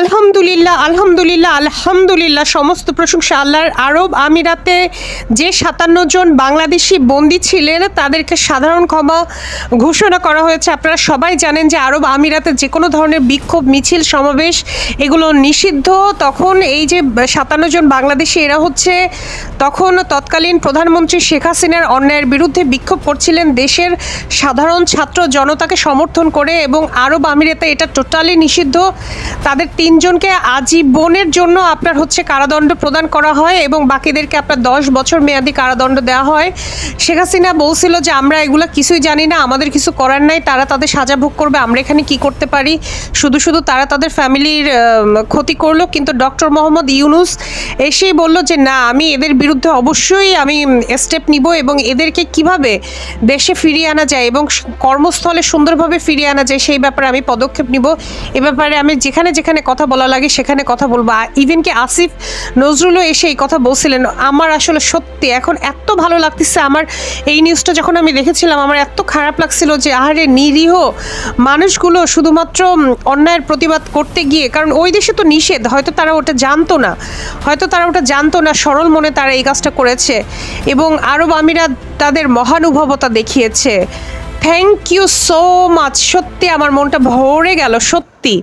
আলহামদুলিল্লাহ আলহামদুলিল্লাহ আলহামদুলিল্লাহ, সমস্ত প্রশংসা আল্লাহর আরব আমিরাতে যে সাতান্ন জন বাংলাদেশি বন্দী ছিলেন, তাদেরকে সাধারণ ক্ষমা ঘোষণা করা হয়েছে। আপনারা সবাই জানেন যে আরব আমিরাতে যে কোনো ধরনের বিক্ষোভ, মিছিল, সমাবেশ, এগুলো নিষিদ্ধ। তখন এই যে সাতান্ন জন বাংলাদেশি এরা হচ্ছে, তখন তৎকালীন প্রধানমন্ত্রী শেখ হাসিনার অন্যায়ের বিরুদ্ধে বিক্ষোভ করছিলেন দেশের সাধারণ ছাত্র জনতাকে সমর্থন করে এবং আরব আমিরাতে এটা টোটালি নিষিদ্ধ। তাদের তিনজনকে আজীবনের জন্য আপনার হচ্ছে কারাদণ্ড প্রদান করা হয় এবং বাকিদেরকে আপনার দশ বছর মেয়াদি কারাদণ্ড দেওয়া হয়। শেখ হাসিনা বলছিল যে, আমরা এগুলো কিছুই জানি না, আমাদের কিছু করার নাই, তারা তাদের সাজা ভোগ করবে, আমরা এখানে কি করতে পারি? শুধু শুধু তারা তাদের ফ্যামিলির ক্ষতি করল, কিন্তু ডক্টর মোহাম্মদ ইউনুস এসেই বলল যে, না, আমি এদের বিরুদ্ধে অবশ্যই আমি স্টেপ নিব এবং এদেরকে কীভাবে দেশে ফিরিয়ে আনা যায় এবং কর্মস্থলে সুন্দরভাবে ফিরিয়ে আনা যায়, সেই ব্যাপারে আমি পদক্ষেপ নিব। এ ব্যাপারে আমি যেখানে যেখানে কথা বলা লাগে, সেখানে কথা বলব। ইভেন কি আসিফ নজরুলও এসে এই কথা বলছিলেন, আমার আসলে সত্যি এখন এত ভালো লাগতেছে আমার এই নিউজটা যখন আমি দেখেছিলাম, আমার এত খারাপ লাগছিল যে, আহারে নিরীহ মানুষগুলো শুধুমাত্র অন্যায়ের প্রতিবাদ করতে গিয়ে, কারণ ওই দেশে তো নিষেধ, হয়তো তারা ওটা জানতো না, হয়তো তারা ওটা জানতো না, সরল মনে তারা এই কাজটা করেছে। এবং আরব আমিরাত তাদের মহানুভবতা দেখিয়েছে। থ্যাংক ইউ সো মাচ সত্যি আমার মনটা ভরে গেল, সত্যি।